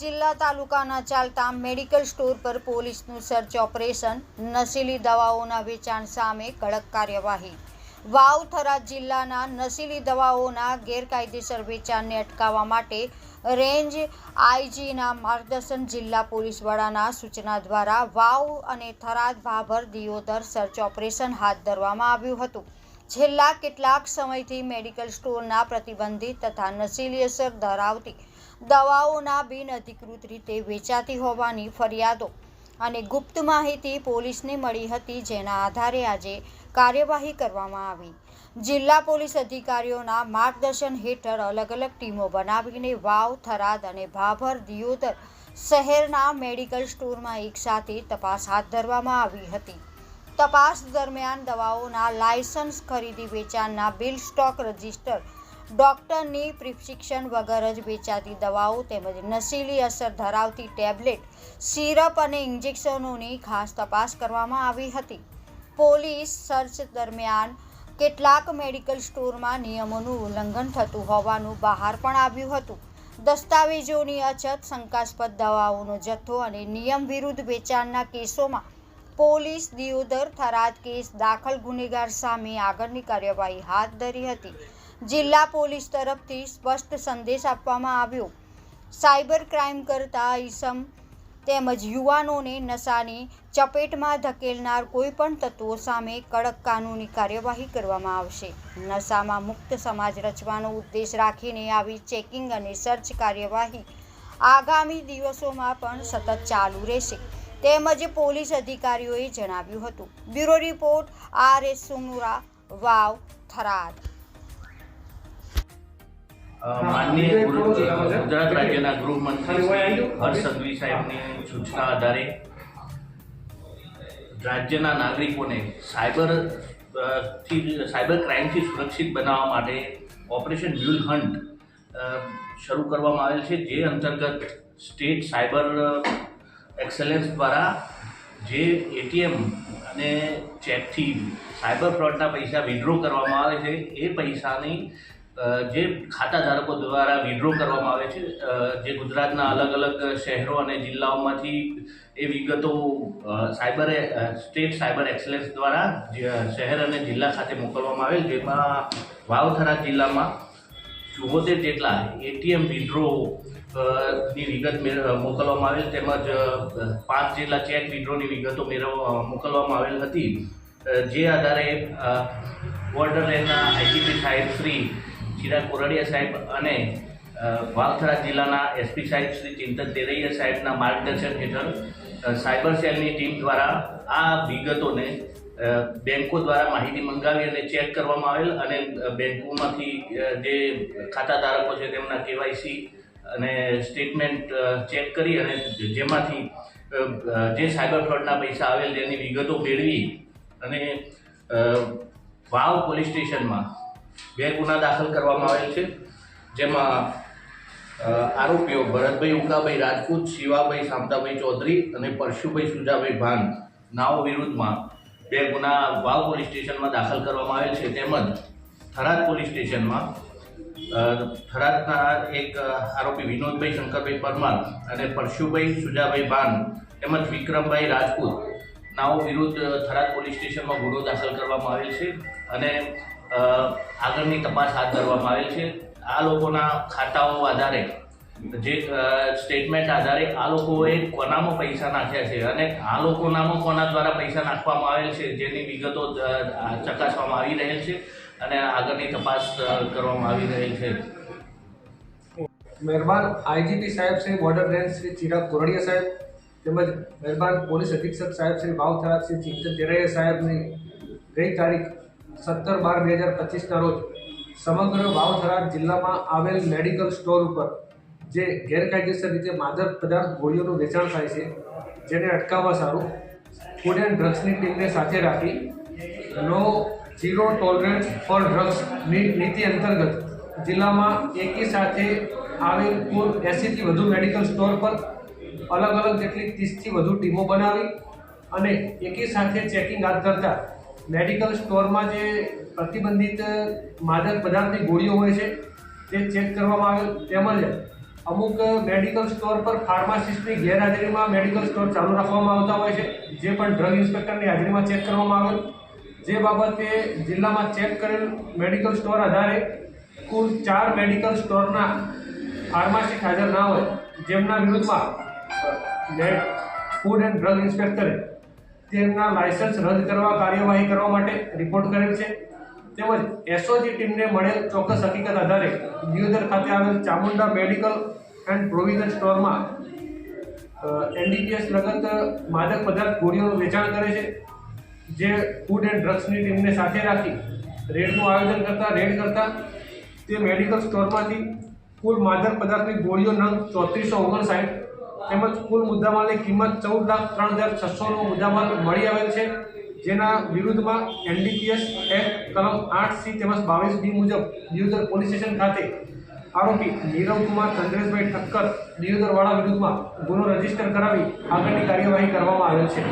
જિલ્લા તાલુકાના ચાલતા મેડિકલ સ્ટોર પર પોલીસનું સર્ચ ઓપરેશન, નશીલી દવાઓના વેચાણ સામે કડક કાર્યવાહી. વાવ થરાદ જિલ્લાના નશીલી દવાઓના ગેરકાયદેસર વેચાણને અટકાવવા માટે રેન્જ આઈજીના માર્ગદર્શન જિલ્લા પોલીસ વડાના સૂચના દ્વારા વાવ અને થરાદ ભાભર દિયોદર સર્ચ ઓપરેશન હાથ ધરવામાં આવ્યું હતું. છેલ્લા કેટલાક સમયથી મેડિકલ સ્ટોરના પ્રતિબંધિત તથા નશીલી અસર ધરાવતી દવાઓના બિનઅધિકૃત રીતે વેચાતી હોવાની ફરિયાદો અને ગુપ્ત માહિતી પોલીસને મળી હતી જેના આધારે આજે કાર્યવાહી કરવામાં આવી. જિલ્લા પોલીસ અધિકારીઓના માર્ગદર્શન હેઠળ અલગ અલગ ટીમો બનાવીને વાવ, થરાદ અને ભાભર, દિયોદર શહેરના મેડિકલ સ્ટોરમાં એકસાથે તપાસ હાથ ધરવામાં આવી હતી. તપાસ દરમિયાન દવાઓના લાયસન્સ ખરીદી વેચાણના બિલ સ્ટોક રજિસ્ટર ડોક્ટરની પ્રિસ્ક્રિપ્શન વગર જ વેચાતી દવાઓ તેમજ નશીલી અસર ધરાવતી ટેબ્લેટ, સિરપ અને ઇન્જેક્શનોની ખાસ તપાસ કરવામાં આવી હતી. પોલીસ સર્ચ દરમિયાન કેટલાક મેડિકલ સ્ટોરમાં નિયમોનું ઉલ્લંઘન થતું હોવાનું બહાર પણ આવ્યું હતું. દસ્તાવેજોની અછત, શંકાસ્પદ દવાઓનો જથ્થો અને નિયમ વિરુદ્ધ વેચાણના કેસોમાં પોલીસ દિયોદર થરાદ કેસ દાખલ ગુનેગાર સામે આગળની કાર્યવાહી હાથ ધરી હતી. જિલ્લા પોલીસ તરફથી સ્પષ્ટ સંદેશ આપવામાં આવ્યો. સાયબર ક્રાઇમ કરતા ઈસમ તેમજ યુવાનોને નશાની ચપેટમાં ધકેલનાર કોઈપણ તત્વો સામે કડક કાનૂની કાર્યવાહી કરવામાં આવશે. નશામાં મુક્ત સમાજ રચવાનો ઉદ્દેશ રાખીને આવી ચેકિંગ અને સર્ચ કાર્યવાહી આગામી દિવસોમાં પણ સતત ચાલુ રહેશે, તેમજ પોલીસ અધિકારીઓએ જણાવ્યું હતું. Bureau report R S Sunura, Vav Tharad. અ, ગુજરાત રાજ્યના ગૃહમંત્રી હર્ષ સંઘવી સાહેબની સૂચના આધારે રાજ્યના નાગરિકોને સાયબરથી સાયબર ક્રાઇમથી સુરક્ષિત બનાવવા માટે ઓપરેશન મ્યુલ હન્ટ શરૂ કરવામાં આવેલ છે જે અંતર્ગત સ્ટેટ સાયબર એક્સેલન્સ દ્વારા જે એટીએમ અને ચેકથી સાયબર ફ્રોડના પૈસા વિડ્રો કરવામાં આવે છે એ પૈસાની જે ખાતા ધારકો દ્વારા વિડ્રો કરવામાં આવે છે જે ગુજરાતના અલગ અલગ શહેરો અને જિલ્લાઓમાંથી એ વિગતો સાયબર સ્ટેટ સાયબર એક્સેલન્સ દ્વારા શહેર અને જિલ્લા ખાતે મોકલવામાં આવેલ જેમાં વાવથરા જિલ્લામાં ચુમ્મોતેર જેટલા એટીએમ વિડ્રો ની વિગત મોકલવામાં આવેલ તેમજ પાંચ જેટલા ચેક વિડ્રોની વિગતો મેળવવા મોકલવામાં આવેલ હતી. જે આધારે અ, બોર્ડર રેન્જના આઈજીપી સાહેબ શ્રી ચિરાગ કોરડિયા સાહેબ અને વાવથરા જિલ્લાના એસપી સાહેબ શ્રી ચિંતન તેરૈયા સાહેબના માર્ગદર્શન હેઠળ સાયબર સેલની ટીમ દ્વારા આ વિગતોને બેન્કો દ્વારા માહિતી મંગાવી અને ચેક કરવામાં આવેલ અને બેન્કોમાંથી જે ખાતા ધારકો છે તેમના કેવાયસી અને સ્ટેટમેન્ટ ચેક કરી અને જેમાંથી જે સાયબર ફ્રોડના પૈસા આવેલ તેની વિગતો મેળવી અને વાવ પોલીસ સ્ટેશનમાં બે ગુના દાખલ કરવામાં આવેલ છે, જેમાં આરોપીઓ ભરતભાઈ ઉકાભાઈ રાજપૂત, શિવાભાઈ શામતાભાઈ ચૌધરી અને પરશુભાઈ સુજાભાઈ ભાન નાઓ વિરુદ્ધમાં બે ગુના વાવ પોલીસ સ્ટેશનમાં દાખલ કરવામાં આવેલ છે. તેમજ થરાદ પોલીસ સ્ટેશનમાં થરાદના એક આરોપી વિનોદભાઈ શંકરભાઈ પરમાર અને પરશુભાઈ સુજાભાઈ ભાન તેમજ વિક્રમભાઈ રાજપૂત નાઓ વિરુદ્ધ થરાદ પોલીસ સ્ટેશનમાં ગુનો દાખલ કરવામાં આવેલ છે. અને આગળની તપાસ હાથ ધરવામાં આવેલ છે. આ લોકોના ખાતાઓ આધારે, જે સ્ટેટમેન્ટ આધારે આ લોકોએ કોનામાં પૈસા નાખ્યા છે અને આ લોકોનામાં કોના દ્વારા પૈસા નાખવામાં આવેલ છે જેની વિગતો ચકાસવામાં આવી રહેલ છે અને આગળની તપાસ કરવામાં આવી રહેલ છે. મહેરબાન આઈજીપી સાહેબ શ્રી બોર્ડર રેન્જ શ્રી ચિરાગ કોરડિયા સાહેબ તેમજ મહેરબાન પોલીસ અધિક્ષક સાહેબ શ્રી ભાવ થરાદ શ્રી ચિંતન તેરૈયા સાહેબની ગઈ તારીખ સત્તર બાર બે હજાર પચીસના રોજ સમગ્ર વાવથરા જિલ્લામાં આવેલ મેડિકલ સ્ટોર ઉપર જે ગેરકાયદેસર રીતે માદક પદાર્થ ગોળીઓનું વેચાણ થાય છે, જેને અટકાવવા સારું ફૂડ એન્ડ ડ્રગ્સની ટીમને સાથે રાખી નો ઝીરો ટોલરન્સ ફોર ડ્રગ્સની નીતિ અંતર્ગત જિલ્લામાં એકી સાથે આવેલ કુલ એંસીથી વધુ મેડિકલ સ્ટોર પર અલગ અલગ જેટલી ત્રીસથી વધુ ટીમો બનાવી અને એકી સાથે ચેકિંગ હાથ ધરતા મેડિકલ સ્ટોરમાં જે પ્રતિબંધિત માદક પદાર્થની ગોળીઓ હોય છે, તે ચેક કરવામાં આવેલ. તેમજ અમુક મેડિકલ સ્ટોર પર ફાર્માસિસ્ટની ગેરહાજરીમાં મેડિકલ સ્ટોર ચાલુ રાખવામાં આવતા હોય છે, જે પણ ડ્રગ ઇન્સ્પેક્ટરની હાજરીમાં ચેક કરવામાં આવેલ. જે બાબતે જિલ્લામાં ચેક કરેલ મેડિકલ સ્ટોર આધારે કુલ ચાર મેડિકલ સ્ટોરના ફાર્માસિસ્ટ હાજર ના હોય. જેમના વિરુદ્ધમાં ફૂડ એન્ડ ડ્રગ ઇન્સ્પેક્ટરે તેમના લાયસન્સ રદ કરવા કાર્યવાહી કરવા માટે રિપોર્ટ કરેલ છે. તેમજ એસઓજી ટીમને મળેલ ચોક્કસ હકીકત આધારે દિયોદર ખાતે આવેલ ચામુંડા મેડિકલ એન્ડ પ્રોવિઝન સ્ટોરમાં એનડીપીએસ લગત માદક પદાર્થ ગોળીઓનું વેચાણ કરે છે. જે ફૂડ એન્ડ ડ્રગ્સની ટીમને સાથે રાખી રેડનું આયોજન કરતા, રેડ કરતા તે મેડિકલ સ્ટોરમાંથી કુલ માદક પદાર્થની ગોળીઓ નંગ ચોત્રીસો ઓગણસાઠ તેમજ કુલ મુદ્દામાલની કિંમત ચૌદ લાખ ત્રણ હજાર છસોનો મુદ્દામાલ મળી આવેલ છે. જેના વિરુદ્ધમાં એનડીપીએસ એક્ટ કલમ આઠ સી તેમજ બાવીસ બી મુજબ દિયોદર પોલીસ સ્ટેશન ખાતે આરોપી નીરવ કુમાર ચંદ્રેશભાઈ ઠક્કર, દિયોદરવાળા વિરુદ્ધમાં ગુનો રજિસ્ટર કરાવી આગળની કાર્યવાહી કરવામાં આવેલ છે.